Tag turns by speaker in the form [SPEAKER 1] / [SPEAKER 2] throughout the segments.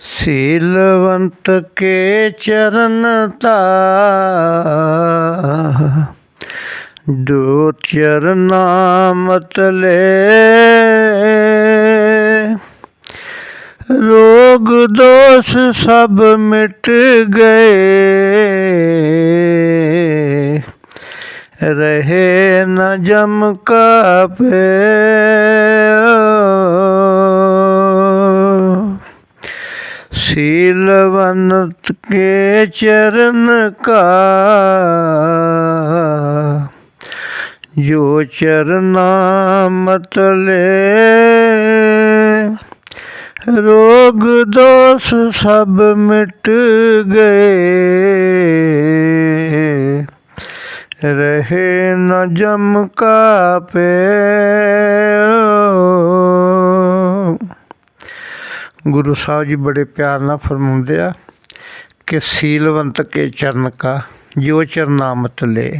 [SPEAKER 1] ਸੀਲਵੰਤ ਕੇ ਚਰਨ ਤਾ ਦੋ ਚਰਨਾ ਮਤਲੇ। ਰੋਗ ਦੋਸ਼ ਸਭ ਮਿਟ ਗਏ। ਰਹੇ ਨ ਜਮ ਕਾ ਪੇ ਸੀਲਵੰਤ ਕੇ ਚਰਨ ਕਾ ਜੋ ਚਰਨਾ ਮਤਲੇ ਰੋਗ ਦੋਸ਼ ਸਭ ਮਿਟ ਗਏ ਰਹੇ ਨ ਜਮ ਕਾ ਗੁਰੂ ਸਾਹਿਬ ਜੀ ਬੜੇ ਪਿਆਰ ਨਾਲ ਫਰਮਾਉਂਦੇ ਆ ਕਿ ਸੀਲਵੰਤ ਕੇ ਚਰਨ ਕਾ ਜੋ ਚਰਨਾਮਤ ਲੈ।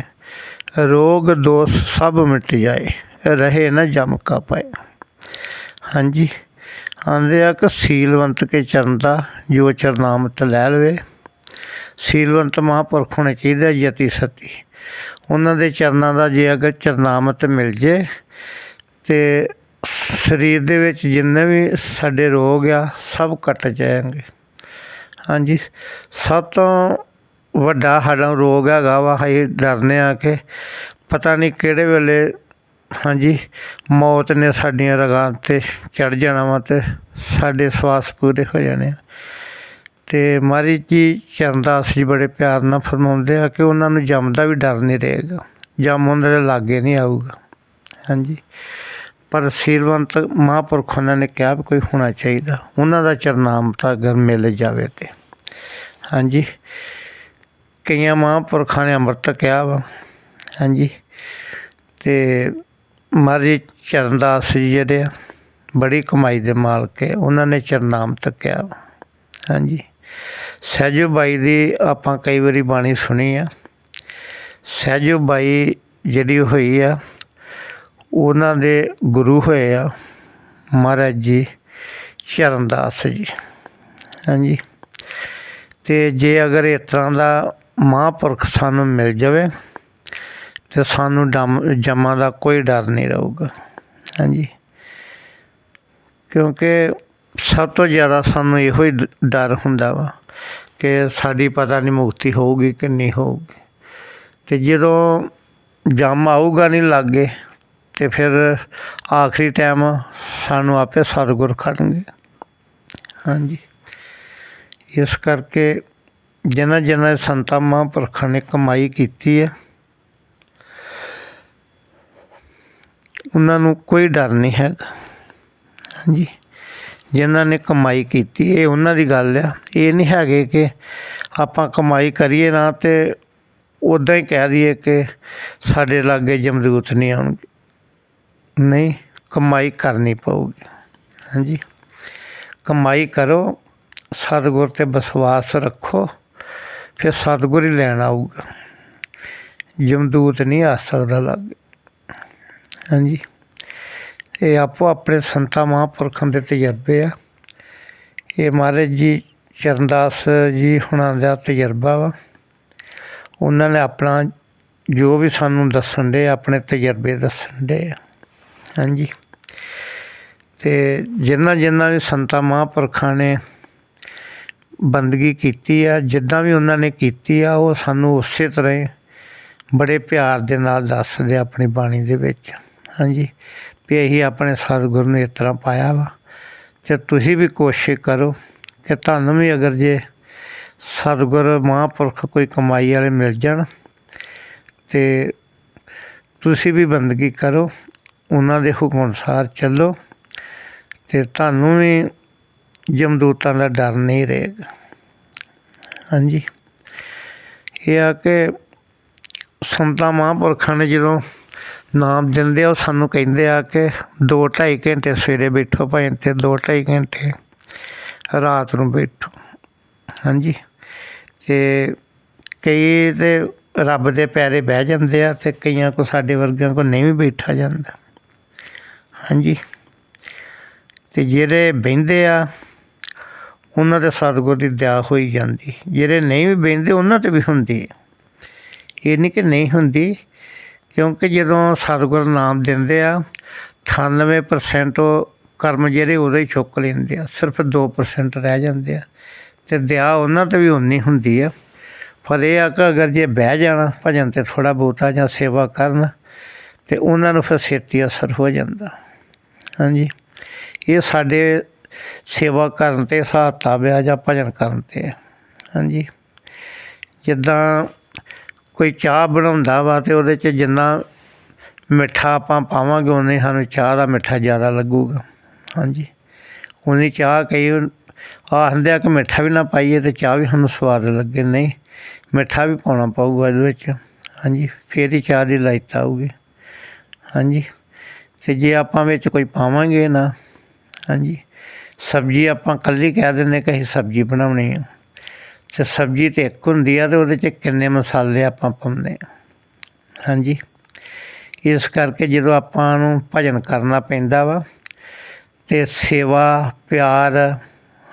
[SPEAKER 1] ਰੋਗ ਦੋਸ਼ ਸਭ ਮਿਟ ਜਾਏ, ਰਹੇ ਨਾ ਜਮ ਕਾ ਪਾਏ। ਹਾਂਜੀ, ਆਂਦੇ ਆ ਕਿ ਸੀਲਵੰਤ ਕੇ ਚਰਨ ਦਾ ਜੋ ਚਰਨਾਮਤ ਲੈ ਲਵੇ। ਸੀਲਵੰਤ ਮਹਾਂਪੁਰਖ ਹੋਣੇ ਚਾਹੀਦੇ ਯਤੀ ਸਤੀ। ਉਹਨਾਂ ਦੇ ਚਰਨਾਂ ਦਾ ਜੇ ਅਗਰ ਚਰਨਾਮਤ ਮਿਲ ਜੇ, ਤੇ ਸਰੀਰ ਦੇ ਵਿੱਚ ਜਿੰਨੇ ਵੀ ਸਾਡੇ ਰੋਗ ਆ, ਸਭ ਕੱਟ ਜਾਣਗੇ। ਹਾਂਜੀ, ਸਭ ਤੋਂ ਵੱਡਾ ਸਾਡਾ ਰੋਗ ਹੈਗਾ ਵਾ, ਅਸੀਂ ਡਰਨੇ ਆ ਕਿ ਪਤਾ ਨਹੀਂ ਕਿਹੜੇ ਵੇਲੇ, ਹਾਂਜੀ, ਮੌਤ ਨੇ ਸਾਡੀਆਂ ਰਗਾਂ ਤੇ ਚੜ ਜਾਣਾ ਵਾ ਤੇ ਸਾਡੇ ਸਵਾਸ ਪੂਰੇ ਹੋ ਜਾਣੇ ਆ। ਤੇ ਮਹਾਰਾਜ ਜੀ ਚਰਨਦਾਸ ਜੀ ਬੜੇ ਪਿਆਰ ਨਾਲ ਫਰਮਾਉਂਦੇ ਆ ਕਿ ਉਹਨਾਂ ਨੂੰ ਜਮ ਦਾ ਵੀ ਡਰ ਨਹੀਂ ਰਹੇਗਾ, ਜੰਮ ਉਹਨਾਂ ਦੇ ਲਾਗੇ ਨਹੀਂ ਆਊਗਾ। ਹਾਂਜੀ। ਪਰ ਸੀਲਵੰਤ ਮਹਾਂਪੁਰਖ ਉਹਨਾਂ ਨੇ ਕਿਹਾ ਵੀ ਕੋਈ ਹੋਣਾ ਚਾਹੀਦਾ। ਉਹਨਾਂ ਦਾ ਚਰਨਾਮਤਾ ਅਗਰ ਮਿਲ ਜਾਵੇ ਤੇ। ਹਾਂਜੀ। ਕਈਆਂ ਮਹਾਂਪੁਰਖਾਂ ਨੇ ਅੰਮ੍ਰਿਤ ਕਿਹਾ ਵਾ। ਹਾਂਜੀ। ਤੇ ਮਹਾਰਾਜ ਚਰਨਦਾਸ ਜੀ ਜਿਹੜੇ ਆ, ਬੜੀ ਕਮਾਈ ਦੇ ਮਾਲਕ ਹੈ। ਉਹਨਾਂ ਨੇ ਚਰਨਾਮ ਤੱਕਿਆ ਵਾ। ਹਾਂਜੀ। ਸਹਿਜੋ ਬਾਈ ਦੀ ਆਪਾਂ ਕਈ ਵਾਰੀ ਬਾਣੀ ਸੁਣੀ ਆ। ਸਹਿਜੋ ਬਾਈ ਜਿਹੜੀ ਹੋਈ ਆ ਉਹਨਾਂ ਦੇ ਗੁਰੂ ਹੋਏ ਆ। ਮਹਾਰਾਜ ਜੀ, ਚਰਨਦਾਸ ਜੀ। ਹਾਂਜੀ। ਤੇ ਜੇ ਅਗਰ ਇਸ ਤਰ੍ਹਾਂ ਦਾ ਮਹਾਂਪੁਰਖ ਸਾਨੂੰ ਮਿਲ ਜਾਵੇ, ਤੇ ਸਾਨੂੰ ਡਮ, ਜਮਾਂ ਦਾ ਕੋਈ ਡਰ ਨਹੀਂ ਰਹੂਗਾ। ਹਾਂਜੀ। ਕਿਉਂਕਿ ਸਭ ਤੋਂ ਜ਼ਿਆਦਾ ਸਾਨੂੰ ਇਹੋ ਹੀ ਡ- ਡਰ ਹੁੰਦਾ ਵਾ ਕਿ ਸਾਡੀ ਪਤਾ ਨਹੀਂ ਮੁਕਤੀ ਹੋਊਗੀ ਕਿ ਨਹੀਂ ਹੋਊਗੀ। ਤੇ ਜਦੋਂ ਜਮ ਆਊਗਾ ਨਹੀਂ ਲਾਗੇ ਤੇ ਫਿਰ ਆਖਰੀ ਟਾਈਮ ਸਾਨੂੰ ਆਪੇ ਸਤਿਗੁਰ ਖੜਨਗੇ। ਹਾਂਜੀ। ਇਸ ਕਰਕੇ ਜਿਨ੍ਹਾਂ ਜਿਨ੍ਹਾਂ ਸੰਤਾਂ ਮਹਾਂਪੁਰਖਾਂ ਨੇ ਕਮਾਈ ਕੀਤੀ ਹੈ, ਉਹਨਾਂ ਨੂੰ ਕੋਈ ਡਰ ਨਹੀਂ ਹੈਗਾ। ਹਾਂਜੀ। ਜਿਨ੍ਹਾਂ ਨੇ ਕਮਾਈ ਕੀਤੀ, ਇਹ ਉਹਨਾਂ ਦੀ ਗੱਲ ਆ। ਇਹ ਨਹੀਂ ਹੈਗੇ ਕਿ ਆਪਾਂ ਕਮਾਈ ਕਰੀਏ ਨਾ ਤੇ ਉਦਾਂ ਹੀ ਕਹਿ ਦਈਏ ਕਿ ਸਾਡੇ ਲਾਗੇ ਜਮਦੂਤ ਨਹੀਂ ਆਉਣਗੇ। ਨਹੀਂ, ਕਮਾਈ ਕਰਨੀ ਪਊਗੀ। ਹਾਂਜੀ। ਕਮਾਈ ਕਰੋ, ਸਤਿਗੁਰ ਤੇ ਵਿਸ਼ਵਾਸ ਰੱਖੋ, ਫਿਰ ਸਤਿਗੁਰ ਹੀ ਲੈਣ ਆਊਗਾ। ਜਮਦੂਤ ਨਹੀਂ ਆ ਸਕਦਾ ਲਾਗੇ। ਹਾਂਜੀ। ਇਹ ਆਪੋ ਆਪਣੇ ਸੰਤਾਂ ਮਹਾਂਪੁਰਖਾਂ ਦੇ ਤਜਰਬੇ ਆ। ਇਹ ਮਹਾਰਾਜ ਜੀ, ਚਰਨਦਾਸ ਜੀ ਹੁਣਾਂ ਦਾ ਤਜਰਬਾ ਵਾ। ਉਹਨਾਂ ਨੇ ਆਪਣਾ ਜੋ ਵੀ ਸਾਨੂੰ ਦੱਸਣ ਦੇ, ਆਪਣੇ ਤਜਰਬੇ ਦੱਸਣ ਦੇ ਆ। ਹਾਂਜੀ। ਤੇ ਜਿੰਨਾ ਜਿਨ੍ਹਾਂ ਵੀ ਸੰਤਾਂ ਮਹਾਂਪੁਰਖਾਂ ਨੇ ਬੰਦਗੀ ਕੀਤੀ ਆ, ਜਿੱਦਾਂ ਵੀ ਉਹਨਾਂ ਨੇ ਕੀਤੀ ਆ, ਉਹ ਸਾਨੂੰ ਉਸੇ ਤਰ੍ਹਾਂ ਹੀ ਬੜੇ ਪਿਆਰ ਦੇ ਨਾਲ ਦੱਸਦੇ ਆ ਆਪਣੀ ਬਾਣੀ ਦੇ ਵਿੱਚ। ਹਾਂਜੀ। ਵੀ ਅਸੀਂ ਆਪਣੇ ਸਤਿਗੁਰੂ ਨੂੰ ਇਸ ਤਰ੍ਹਾਂ ਪਾਇਆ ਵਾ ਤੇ ਤੁਸੀਂ ਵੀ ਕੋਸ਼ਿਸ਼ ਕਰੋ ਕਿ ਤੁਹਾਨੂੰ ਵੀ ਅਗਰ ਜੇ ਸਤਿਗੁਰ ਮਹਾਂਪੁਰਖ ਕੋਈ ਕਮਾਈ ਵਾਲੇ ਮਿਲ ਜਾਣ ਤੇ ਤੁਸੀਂ ਵੀ ਬੰਦਗੀ ਕਰੋ। ਉਹਨਾਂ ਦੇ ਹੁਕਮ ਅਨੁਸਾਰ ਚੱਲੋ ਤੇ ਤੁਹਾਨੂੰ ਵੀ ਜਮਦੂਤਾਂ ਦਾ ਡਰ ਨਹੀਂ ਰਹੇਗਾ। ਹਾਂਜੀ। ਇਹ ਆ ਕਿ ਸੰਤਾਂ ਮਹਾਂਪੁਰਖਾਂ ਨੇ ਜਦੋਂ ਨਾਮ ਦਿੰਦੇ ਆ, ਉਹ ਸਾਨੂੰ ਕਹਿੰਦੇ ਆ ਕਿ 2-2.5 ਘੰਟੇ ਸਵੇਰੇ ਬੈਠੋ ਭਾਵੇਂ ਤੇ 2-2.5 ਘੰਟੇ ਰਾਤ ਨੂੰ ਬੈਠੋ। ਹਾਂਜੀ। ਤੇ ਕਈ ਤੇ ਰੱਬ ਦੇ ਪੈਰੇ ਬਹਿ ਜਾਂਦੇ ਆ ਤੇ ਕਈਆਂ ਕੋ ਸਾਡੇ ਵਰਗਿਆਂ ਕੋ ਨਹੀਂ ਵੀ ਬੈਠਾ ਜਾਂਦਾ। ਹਾਂਜੀ। ਤੇ ਜਿਹੜੇ ਬਹਿੰਦੇ ਆ, ਉਹਨਾਂ ਤੇ ਸਤਿਗੁਰ ਦੀ ਦਇਆ ਹੋਈ ਜਾਂਦੀ। ਜਿਹੜੇ ਨਹੀਂ ਵੀ ਬਹਿੰਦੇ, ਉਹਨਾਂ ਤੇ ਵੀ ਹੁੰਦੀ ਇਹ ਨਹੀਂ ਕਿ ਨਹੀਂ ਹੁੰਦੀ, ਕਿਉਂਕਿ ਜਦੋਂ ਸਤਿਗੁਰ ਨਾਮ ਦਿੰਦੇ ਆ 98% ਉਹ ਕਰਮ ਜਿਹੜੇ ਉਹਦੇ ਹੀ ਚੁੱਕ ਲੈਂਦੇ ਆ। ਸਿਰਫ 2% ਰਹਿ ਜਾਂਦੇ ਆ। ਤੇ ਦਇਆ ਉਹਨਾਂ ਤੇ ਵੀ ਉਨੀ ਹੁੰਦੀ ਆ। ਪਰ ਇਹ ਆ ਕਿ ਅਗਰ ਜੇ ਬਹਿ ਜਾਣਾ, ਭਜਨ ਤੇ ਥੋੜਾ ਬਹੁਤਾ ਜਾਂ ਸੇਵਾ ਕਰਨ, ਤੇ ਉਹਨਾਂ ਨੂੰ ਫਿਰ ਛੇਤੀ ਅਸਰ ਹੋ ਜਾਂਦਾ। ਹਾਂਜੀ। ਇਹ ਸਾਡੇ ਸੇਵਾ ਕਰਨ ਤੇ ਸਹਾਇਤਾ ਬਿਆ ਜਾਂ ਭਜਨ ਕਰਨ ਤੇ ਹਾਂਜੀ। ਜਿੱਦਾਂ ਕੋਈ ਚਾਹ ਬਣਾਉਂਦਾ ਵਾ ਤੇ ਉਹਦੇ 'ਚ ਜਿੰਨਾ ਮਿੱਠਾ ਆਪਾਂ ਪਾਵਾਂਗੇ ਉਨੇ ਸਾਨੂੰ ਚਾਹ ਦਾ ਮਿੱਠਾ ਜ਼ਿਆਦਾ ਲੱਗੂਗਾ। ਹਾਂਜੀ। ਉਨੀ ਚਾਹ ਕਈ ਆਖਦੇ ਆ ਕਿ ਮਿੱਠਾ ਵੀ ਨਾ ਪਾਈਏ ਤੇ ਚਾਹ ਵੀ ਸਾਨੂੰ ਸਵਾਦ ਲੱਗੇ। ਨਹੀਂ, ਮਿੱਠਾ ਵੀ ਪਾਉਣਾ ਪਊਗਾ ਇਹਦੇ ਵਿੱਚ। ਹਾਂਜੀ। ਫਿਰ ਹੀ ਚਾਹ ਦੀ ਲਾਇਤਾ ਆਊਗੀ ਹਾਂਜੀ। ਤੇ ਜੇ ਆਪਾਂ ਵਿੱਚ ਕੋਈ ਪਾਵਾਂਗੇ ਨਾ, ਹਾਂਜੀ, ਸਬਜ਼ੀ ਆਪਾਂ ਕੱਲੀ ਕਹਿ ਦਿੰਦੇ ਕਿ ਅਸੀਂ ਸਬਜ਼ੀ ਬਣਾਉਣੀ ਆ। ਤੇ ਸਬਜ਼ੀ ਤੇ ਇੱਕ ਹੁੰਦੀ ਆ ਤੇ ਉਹਦੇ 'ਚ ਕਿੰਨੇ ਮਸਾਲੇ ਆਪਾਂ ਪਾਉਂਦੇ ਆ। ਹਾਂਜੀ, ਇਸ ਕਰਕੇ ਜਦੋਂ ਆਪਾਂ ਨੂੰ ਭਜਨ ਕਰਨਾ ਪੈਂਦਾ ਵਾ ਤੇ ਸੇਵਾ, ਪਿਆਰ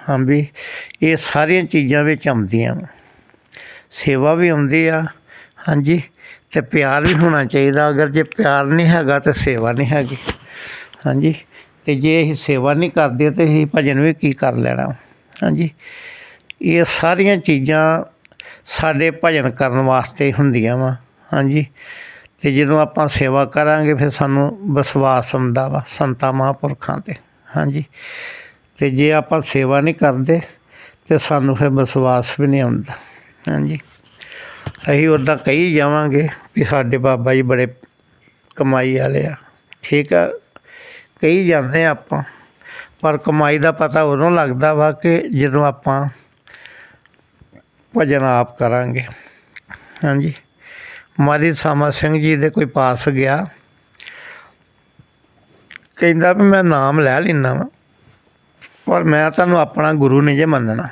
[SPEAKER 1] ਹਾਂ ਵੀ ਇਹ ਸਾਰੀਆਂ ਚੀਜ਼ਾਂ ਵਿੱਚ ਆਉਂਦੀਆਂ ਸੇਵਾ ਵੀ ਆਉਂਦੀ ਆ, ਹਾਂਜੀ ਅਤੇ ਪਿਆਰ ਵੀ ਹੋਣਾ ਚਾਹੀਦਾ। ਅਗਰ ਜੇ ਪਿਆਰ ਨਹੀਂ ਹੈਗਾ ਤਾਂ ਸੇਵਾ ਨਹੀਂ ਹੈਗੀ। ਹਾਂਜੀ। ਅਤੇ ਜੇ ਅਸੀਂ ਸੇਵਾ ਨਹੀਂ ਕਰਦੇ ਤਾਂ ਅਸੀਂ ਭਜਨ ਵੀ ਕੀ ਕਰ ਲੈਣਾ। ਹਾਂਜੀ। ਇਹ ਸਾਰੀਆਂ ਚੀਜ਼ਾਂ ਸਾਡੇ ਭਜਨ ਕਰਨ ਵਾਸਤੇ ਹੁੰਦੀਆਂ ਵਾ। ਹਾਂਜੀ। ਤੇ ਜਦੋਂ ਆਪਾਂ ਸੇਵਾ ਕਰਾਂਗੇ ਫਿਰ ਸਾਨੂੰ ਵਿਸ਼ਵਾਸ ਹੁੰਦਾ ਵਾ ਸੰਤਾਂ ਮਹਾਂਪੁਰਖਾਂ ਤੇ। ਹਾਂਜੀ। ਤੇ ਜੇ ਆਪਾਂ ਸੇਵਾ ਨਹੀਂ ਕਰਦੇ ਤੇ ਸਾਨੂੰ ਫਿਰ ਵਿਸ਼ਵਾਸ ਵੀ ਨਹੀਂ ਆਉਂਦਾ। ਹਾਂਜੀ। ਅਸੀਂ ਉੱਦਾਂ ਕਹੀ ਜਾਵਾਂਗੇ ਵੀ ਸਾਡੇ ਬਾਬਾ ਜੀ ਬੜੇ ਕਮਾਈ ਵਾਲੇ ਆ। ਠੀਕ ਆ, ਕਹੀ ਜਾਂਦੇ ਆ ਆਪਾਂ। ਪਰ ਕਮਾਈ ਦਾ ਪਤਾ ਉਦੋਂ ਲੱਗਦਾ ਵਾ ਕਿ ਜਦੋਂ ਆਪਾਂ ਭਜਨ ਆਪ ਕਰਾਂਗੇ। ਹਾਂਜੀ। ਮਾਰੀ ਸਾਮਾ ਸਿੰਘ ਜੀ ਦੇ ਕੋਈ ਪਾਸ ਗਿਆ। ਕਹਿੰਦਾ ਵੀ ਮੈਂ ਨਾਮ ਲੈ ਲੈਣਾ ਵਾ, ਪਰ ਮੈਂ ਤੁਹਾਨੂੰ ਆਪਣਾ ਗੁਰੂ ਨਹੀਂ ਜੇ ਮੰਨਣਾ।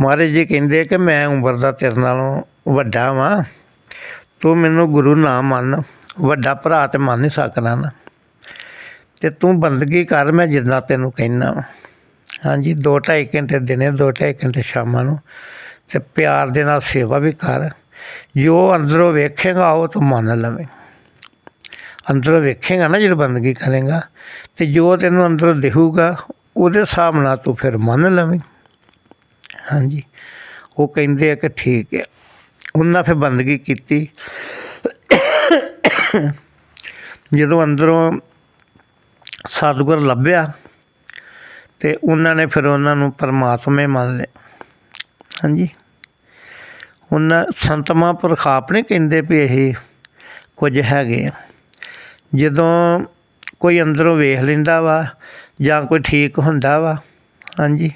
[SPEAKER 1] ਮਹਾਰਾਜ ਜੀ ਕਹਿੰਦੇ ਕਿ ਮੈਂ ਉਮਰ ਦਾ ਤੇਰੇ ਨਾਲੋਂ ਵੱਡਾ ਵਾਂ। ਤੂੰ ਮੈਨੂੰ ਗੁਰੂ ਨਾ ਮੰਨ, ਵੱਡਾ ਭਰਾ ਤੇ ਮੰਨ ਨਹੀਂ ਸਕਦਾ ਨਾ। ਤੇ ਤੂੰ ਬੰਦਗੀ ਕਰ, ਮੈਂ ਜਿੱਦਾਂ ਤੈਨੂੰ ਕਹਿਣਾ ਹਾਂਜੀ, ਦੋ ਢਾਈ ਘੰਟੇ ਦਿਨੇ, ਦੋ ਢਾਈ ਘੰਟੇ ਸ਼ਾਮਾਂ ਨੂੰ। ਤੇ ਪਿਆਰ ਦੇ ਨਾਲ ਸੇਵਾ ਵੀ ਕਰ। ਜੋ ਅੰਦਰੋਂ ਵੇਖੇਗਾ, ਉਹ ਤੂੰ ਮੰਨ ਲਵੇਂ। ਅੰਦਰੋਂ ਵੇਖੇਗਾ ਨਾ ਜਦੋਂ ਬੰਦਗੀ ਕਰੇਗਾ। ਤੇ ਜੋ ਤੈਨੂੰ ਅੰਦਰੋਂ ਦਿਖੂਗਾ, ਉਹਦੇ ਹਿਸਾਬ ਨਾਲ ਤੂੰ ਫਿਰ ਮੰਨ ਲਵੇਂ। ਹਾਂਜੀ। ਉਹ ਕਹਿੰਦੇ ਆ ਕਿ ਠੀਕ ਹੈ। ਉਹਨਾਂ ਫਿਰ ਬੰਦਗੀ ਕੀਤੀ। ਜਦੋਂ ਅੰਦਰੋਂ ਸਤਿਗੁਰ ਲੱਭਿਆ ਤੇ ਉਹਨਾਂ ਨੇ ਫਿਰ ਉਹਨਾਂ ਨੂੰ ਪਰਮਾਤਮਾ ਮੰਨ ਲਿਆ ਹਾਂਜੀ। ਉਹਨਾਂ ਸੰਤਮਾ ਮਹਾਂਪੁਰਖ ਆਪ ਨਹੀਂ ਕਹਿੰਦੇ ਵੀ ਇਹ ਕੁਝ ਹੈਗੇ ਆ। ਜਦੋਂ ਕੋਈ ਅੰਦਰੋਂ ਵੇਖ ਲੈਂਦਾ ਵਾ ਜਾਂ ਕੋਈ ਠੀਕ ਹੁੰਦਾ ਵਾ, ਹਾਂਜੀ।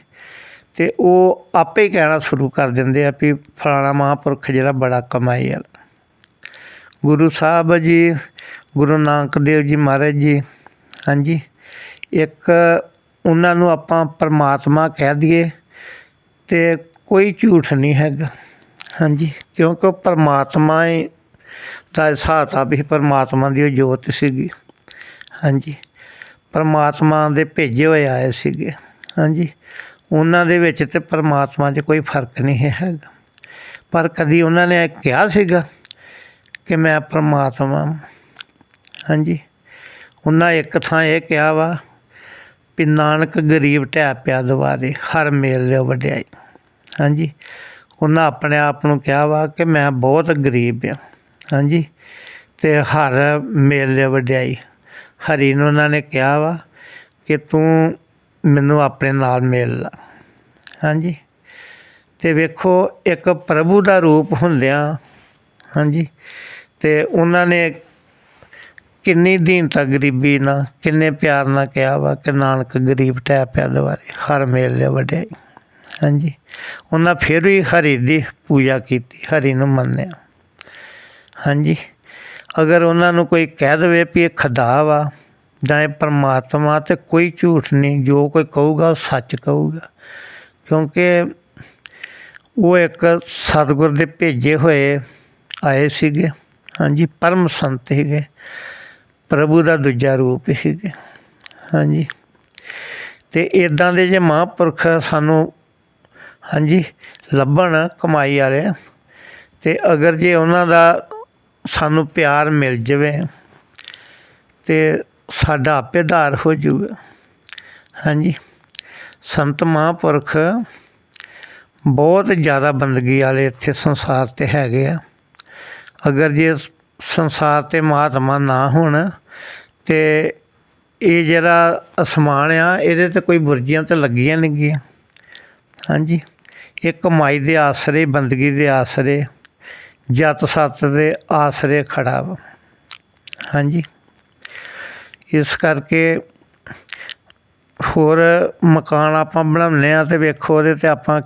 [SPEAKER 1] ਅਤੇ ਉਹ ਆਪੇ ਹੀ ਕਹਿਣਾ ਸ਼ੁਰੂ ਕਰ ਦਿੰਦੇ ਆ ਵੀ ਫਲਾਣਾ ਮਹਾਂਪੁਰਖ ਜਿਹੜਾ ਬੜਾ ਕਮਾਈ ਆ ਗੁਰੂ ਸਾਹਿਬ ਜੀ, ਗੁਰੂ ਨਾਨਕ ਦੇਵ ਜੀ ਮਹਾਰਾਜ ਜੀ, ਹਾਂਜੀ, ਇੱਕ ਉਹਨਾਂ ਨੂੰ ਆਪਾਂ ਪਰਮਾਤਮਾ ਕਹਿ ਦਈਏ ਤੇ ਕੋਈ ਝੂਠ ਨਹੀਂ ਹੈਗਾ, ਹਾਂਜੀ, ਕਿਉਂਕਿ ਉਹ ਪਰਮਾਤਮਾ ਹੀ ਦਾ ਹਿਸਾਬ ਵੀ ਪਰਮਾਤਮਾ ਦੀ ਉਹ ਜੋਤ ਸੀਗੀ, ਹਾਂਜੀ, ਪਰਮਾਤਮਾ ਦੇ ਭੇਜੇ ਹੋਏ ਆਏ ਸੀਗੇ, ਹਾਂਜੀ ਉਹਨਾਂ ਦੇ ਵਿੱਚ ਤੇ ਪਰਮਾਤਮਾ 'ਚ ਕੋਈ ਫ਼ਰਕ ਨਹੀਂ ਹੈਗਾ। ਪਰ ਕਦੀ ਉਹਨਾਂ ਨੇ ਇਹ ਕਿਹਾ ਸੀਗਾ ਕਿ ਮੈਂ ਪਰਮਾਤਮਾ ਹਾਂਜੀ। ਉਹਨਾਂ ਇੱਕ ਥਾਂ ਇਹ ਕਿਹਾ ਵਾ ਵੀ ਨਾਨਕ ਗਰੀਬ ਢਹਿ ਪਿਆ ਦੁਆਰੇ, ਹਰ ਮੇਲ ਲਿਓ ਵਡਿਆਈ। ਹਾਂਜੀ। ਉਹਨਾਂ ਆਪਣੇ ਆਪ ਨੂੰ ਕਿਹਾ ਵਾ ਕਿ ਮੈਂ ਬਹੁਤ ਗਰੀਬ ਆ। ਹਾਂਜੀ। ਤੇ ਹਰ ਮੇਲ ਲਿਓ ਵਡਿਆਈ। ਹਰੀ ਨੂੰ ਉਹਨਾਂ ਨੇ ਕਿਹਾ ਵਾ ਕਿ ਤੂੰ ਮੈਨੂੰ ਆਪਣੇ ਨਾਲ ਮਿਲ ਲਾ ਹਾਂਜੀ। ਤੇ ਵੇਖੋ, ਇੱਕ ਪ੍ਰਭੂ ਦਾ ਰੂਪ ਹੁੰਦਿਆਂ, ਹਾਂਜੀ, ਤੇ ਉਹਨਾਂ ਨੇ ਕਿੰਨੀ ਦੀਨਤਾ ਗਰੀਬੀ ਨਾਲ, ਕਿੰਨੇ ਪਿਆਰ ਨਾਲ ਕਿਹਾ ਵਾ ਕਿ ਨਾਨਕ ਗਰੀਬ ਟੈ ਪਿਆ ਦੁਆਰੇ, ਹਰ ਮੇਲ ਲਿਆ ਵਡਿਆਈ, ਹਾਂਜੀ। ਉਹਨਾਂ ਫਿਰ ਵੀ ਹਰੀ ਦੀ ਪੂਜਾ ਕੀਤੀ, ਹਰੀ ਨੂੰ ਮੰਨਿਆ। ਹਾਂਜੀ। ਅਗਰ ਉਹਨਾਂ ਨੂੰ ਕੋਈ ਕਹਿ ਦੇਵੇ ਵੀ ਇਹ ਖਦਾ ਵਾ ਜਾਂ ਇਹ ਪਰਮਾਤਮਾ ਤੇ ਕੋਈ ਝੂਠ ਨਹੀਂ, ਜੋ ਕੋਈ ਕਹੂਗਾ ਉਹ ਸੱਚ ਕਹੂਗਾ। ਕਿਉਂਕਿ ਉਹ ਇੱਕ ਸਤਿਗੁਰ ਦੇ ਭੇਜੇ ਹੋਏ ਆਏ ਸੀਗੇ, ਹਾਂਜੀ, ਪਰਮ ਸੰਤ ਸੀਗੇ। ਪ੍ਰਭੂ ਦਾ ਦੂਜਾ ਰੂਪ ਸੀਗੇ, ਹਾਂਜੀ। ਤੇ ਇਦਾਂ ਦੇ ਜੇ ਮਹਾਂਪੁਰਖ ਸਾਨੂੰ, ਹਾਂਜੀ, ਲੱਭਣ ਕਮਾਈ ਵਾਲੇ, ਤੇ ਅਗਰ ਜੇ ਉਹਨਾਂ ਦਾ ਸਾਨੂੰ ਪਿਆਰ ਮਿਲ ਜਾਵੇ, ਤੇ ਸਾਡਾ ਆਪੇ ਉਧਾਰ ਹੋ ਜਾਊਗਾ। ਹਾਂਜੀ। ਸੰਤ ਮਹਾਂਪੁਰਖ ਬਹੁਤ ਜ਼ਿਆਦਾ ਬੰਦਗੀ ਵਾਲੇ ਇੱਥੇ ਸੰਸਾਰ ਤੇ ਹੈਗੇ ਆ। ਅਗਰ ਜੇ ਸੰਸਾਰ ਤੇ ਮਹਾਤਮਾ ਨਾ ਹੋਣ ਤੇ ਇਹ ਜਿਹੜਾ ਅਸਮਾਨ ਆ, ਇਹਦੇ ਤੇ ਕੋਈ ਬੁਰਜੀਆਂ ਤੇ ਲੱਗੀਆਂ ਨਹੀਂ ਗੀਆਂ। ਹਾਂਜੀ। ਇਹ ਕਮਾਈ ਦੇ ਆਸਰੇ, ਬੰਦਗੀ ਦੇ ਆਸਰੇ ਜਤ ਸੱਤ ਦੇ ਆਸਰੇ ਖੜਾ ਵਾ। ਹਾਂਜੀ। ਇਸ ਕਰਕੇ ਹੋਰ ਮਕਾਨ ਆਪਾਂ ਬਣਾਉਂਦੇ ਹਾਂ ਅਤੇ ਵੇਖੋ ਉਹਦੇ ਤੇ ਆਪਾਂ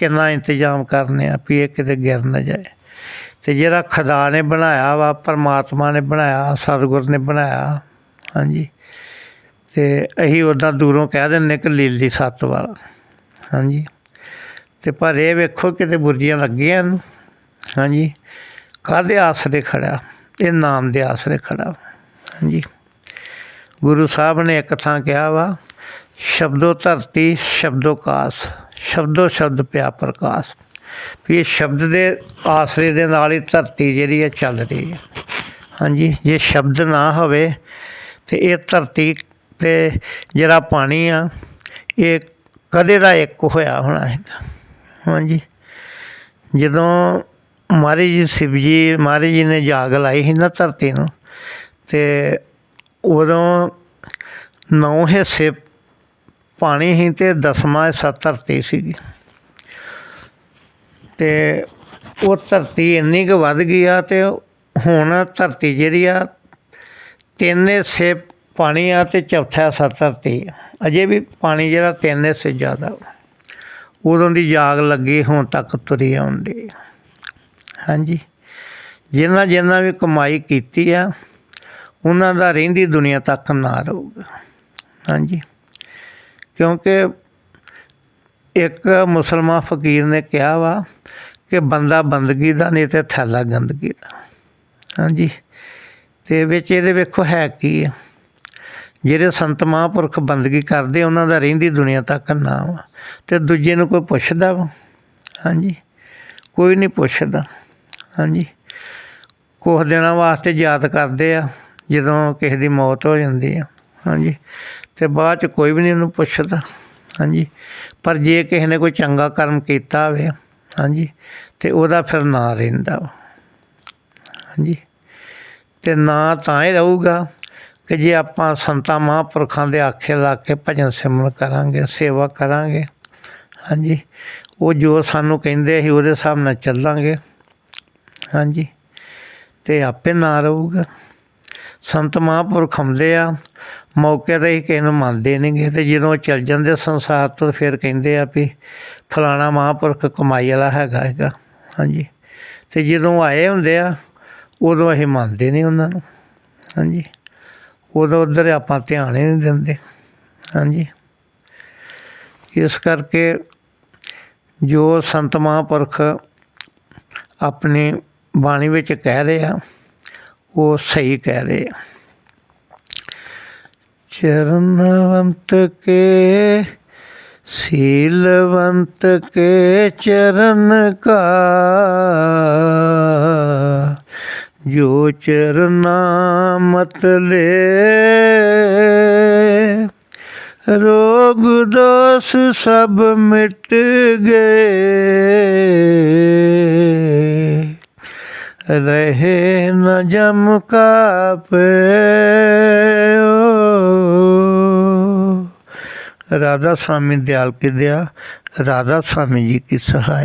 [SPEAKER 1] ਕਿੰਨਾ ਇੰਤਜ਼ਾਮ ਕਰਨੇ ਹਾਂ ਵੀ ਇਹ ਕਿਤੇ ਗਿਰ ਨਾ ਜਾਏ। ਅਤੇ ਜਿਹੜਾ ਖੁਦਾ ਨੇ ਬਣਾਇਆ ਵਾ, ਪਰਮਾਤਮਾ ਨੇ ਬਣਾਇਆ, ਸਤਿਗੁਰ ਨੇ ਬਣਾਇਆ, ਹਾਂਜੀ। ਅਤੇ ਅਸੀਂ ਉੱਦਾਂ ਦੂਰੋਂ ਕਹਿ ਦਿੰਦੇ ਕਿ ਲੀਲੀ ਸੱਤ ਵਾਲਾ ਹਾਂਜੀ। ਅਤੇ ਪਰ ਇਹ ਵੇਖੋ ਕਿਤੇ ਬੁਰਜੀਆਂ ਲੱਗੀਆਂ ਇਹਨੂੰ, ਹਾਂਜੀ। ਕਾਹਦੇ ਆਸਰੇ ਖੜਾ ਇਹ ਨਾਮ ਦੇ ਆਸਰੇ ਖੜਾ ਹਾਂਜੀ। ਗੁਰੂ ਸਾਹਿਬ ਨੇ ਇੱਕ ਥਾਂ ਕਿਹਾ ਵਾ, ਸ਼ਬਦੋ ਧਰਤੀ, ਸ਼ਬਦੋ ਕਾਸ, ਸ਼ਬਦੋ ਸ਼ਬਦ ਪਿਆ ਪ੍ਰਕਾਸ਼। ਵੀ ਇਹ ਸ਼ਬਦ ਦੇ ਆਸਰੇ ਦੇ ਨਾਲ ਹੀ ਧਰਤੀ ਜਿਹੜੀ ਹੈ ਚੱਲ ਰਹੀ ਹੈ ਹਾਂਜੀ, ਜੇ ਸ਼ਬਦ ਨਾ ਹੋਵੇ ਤੇ ਇਹ ਧਰਤੀ ਤੇ ਜਿਹੜਾ ਪਾਣੀ ਆ, ਇਹ ਕਦੇ ਦਾ ਇੱਕ ਹੋਇਆ ਹੋਣਾ ਹੈ ਹਾਂਜੀ, ਜਦੋਂ ਮਹਾਰਾਜ ਜੀ, ਸ਼ਿਵ ਜੀ, ਮਹਾਰਾਜ ਜੀ ਨੇ ਜਾਗ ਲਾਈ ਸੀ ਨਾ ਧਰਤੀ ਨੂੰ, ਤੇ ਉਦੋਂ ਨੌ ਹਿੱਸੇ ਪਾਣੀ ਸੀ ਅਤੇ ਦਸਵਾਂ ਹਿੱਸਾ ਧਰਤੀ ਸੀਗੀ। ਅਤੇ ਉਹ ਧਰਤੀ ਇੰਨੀ ਕੁ ਵੱਧ ਗਈ ਆ ਅਤੇ ਹੁਣ ਧਰਤੀ ਜਿਹੜੀ ਆ, ਤਿੰਨ ਹਿੱਸੇ ਪਾਣੀ ਆ ਅਤੇ ਚੌਥਾ ਹਿੱਸਾ ਧਰਤੀ ਆ। ਅਜੇ ਵੀ ਪਾਣੀ ਜਿਹੜਾ ਤਿੰਨ ਹਿੱਸੇ ਜ਼ਿਆਦਾ ਉਦੋਂ ਦੀ ਜਾਗ ਲੱਗੀ, ਹੁਣ ਤੱਕ ਤੁਰੀ ਆਉਂਦੀ ਹਾਂਜੀ। ਜਿਨ੍ਹਾਂ ਜਿਨ੍ਹਾਂ ਵੀ ਕਮਾਈ ਕੀਤੀ ਆ ਉਹਨਾਂ ਦਾ ਰਹਿੰਦੀ ਦੁਨੀਆ ਤੱਕ ਨਾ ਰਹੂਗਾ। ਹਾਂਜੀ। ਕਿਉਂਕਿ ਇੱਕ ਮੁਸਲਮਾਨ ਫਕੀਰ ਨੇ ਕਿਹਾ ਵਾ ਕਿ ਬੰਦਾ ਬੰਦਗੀ ਦਾ ਨਹੀਂ ਤੇ ਥੈਲਾ ਗੰਦਗੀ ਦਾ। ਹਾਂਜੀ। ਤੇ ਵਿੱਚ ਇਹਦੇ ਵੇਖੋ ਹੈ ਕੀ ਆ। ਜਿਹੜੇ ਸੰਤ ਮਹਾਂਪੁਰਖ ਬੰਦਗੀ ਕਰਦੇ, ਉਹਨਾਂ ਦਾ ਰਹਿੰਦੀ ਦੁਨੀਆ ਤੱਕ ਨਾਮ ਆ ਤੇ ਦੂਜੇ ਨੂੰ ਕੋਈ ਪੁੱਛਦਾ ਵਾ? ਹਾਂਜੀ। ਕੋਈ ਨਹੀਂ ਪੁੱਛਦਾ। ਹਾਂਜੀ। ਕੁਛ ਦਿਨਾਂ ਵਾਸਤੇ ਯਾਦ ਕਰਦੇ ਆ। ਜਦੋਂ ਕਿਸੇ ਦੀ ਮੌਤ ਹੋ ਜਾਂਦੀ ਆ, ਹਾਂਜੀ। ਅਤੇ ਬਾਅਦ ਚ ਕੋਈ ਵੀ ਨਹੀਂ ਉਹਨੂੰ ਪੁੱਛਦਾ, ਹਾਂਜੀ। ਪਰ ਜੇ ਕਿਸੇ ਨੇ ਕੋਈ ਚੰਗਾ ਕਰਮ ਕੀਤਾ ਹੋਵੇ, ਹਾਂਜੀ, ਤੇ ਉਹਦਾ ਫਿਰ ਨਾਂ ਰਹਿੰਦਾ ਵਾ, ਹਾਂਜੀ। ਤੇ ਨਾਂ ਤਾਂ ਹੀ ਰਹੂਗਾ ਕਿ ਜੇ ਆਪਾਂ ਸੰਤਾਂ ਮਹਾਂਪੁਰਖਾਂ ਦੇ ਆਖੇ ਲਾ ਕੇ ਭਜਨ ਸਿਮਰਨ ਕਰਾਂਗੇ, ਸੇਵਾ ਕਰਾਂਗੇ, ਹਾਂਜੀ। ਉਹ ਜੋ ਸਾਨੂੰ ਕਹਿੰਦੇ ਅਸੀਂ ਉਹਦੇ ਹਿਸਾਬ ਨਾਲ ਚੱਲਾਂਗੇ, ਹਾਂਜੀ। ਤੇ ਆਪੇ ਨਾਂ ਰਹੂਗਾ। ਸੰਤ ਮਹਾਂਪੁਰਖ ਹੁੰਦੇ ਆ, ਮੌਕੇ ਤੇ ਹੀ ਕਿਸੇ ਨੂੰ ਮੰਨਦੇ ਨਹੀਂਗੇ ਤੇ ਜਦੋਂ ਉਹ ਚੱਲ ਜਾਂਦੇ ਸੰਸਾਰ ਤੋਂ ਫਿਰ ਕਹਿੰਦੇ ਆ ਵੀ ਫਲਾਣਾ ਮਹਾਂਪੁਰਖ ਕਮਾਈ ਵਾਲਾ ਹੈਗਾ ਹੈਗਾ, ਹਾਂਜੀ। ਤੇ ਜਦੋਂ ਆਏ ਹੁੰਦੇ ਆ, ਉਦੋਂ ਅਸੀਂ ਮੰਨਦੇ ਨਹੀਂ ਉਹਨਾਂ ਨੂੰ, ਹਾਂਜੀ। ਉਦੋਂ ਉਧਰ ਆਪਾਂ ਧਿਆਨ ਹੀ ਨਹੀਂ ਦਿੰਦੇ, ਹਾਂਜੀ। ਇਸ ਕਰਕੇ ਜੋ ਸੰਤ ਮਹਾਂਪੁਰਖ ਆਪਣੀ ਬਾਣੀ ਵਿੱਚ ਕਹਿ ਰਹੇ ਆ ਉਹ ਸਹੀ ਕਹਿ ਰਹੇ ਆ। ਚਰਨਵੰਤ ਕੇ, ਸੀਲਵੰਤ ਕੇ ਚਰਨ ਕਾ। ਜੋ ਚਰਨਾ ਮਤ ਲੈ, ਰੋਗ ਦੋਸ ਸਭ ਮਿਟ ਗਏ। रहे न जम का पे राधा स्वामी दयाल के दया राधा स्वामी जी की सहाय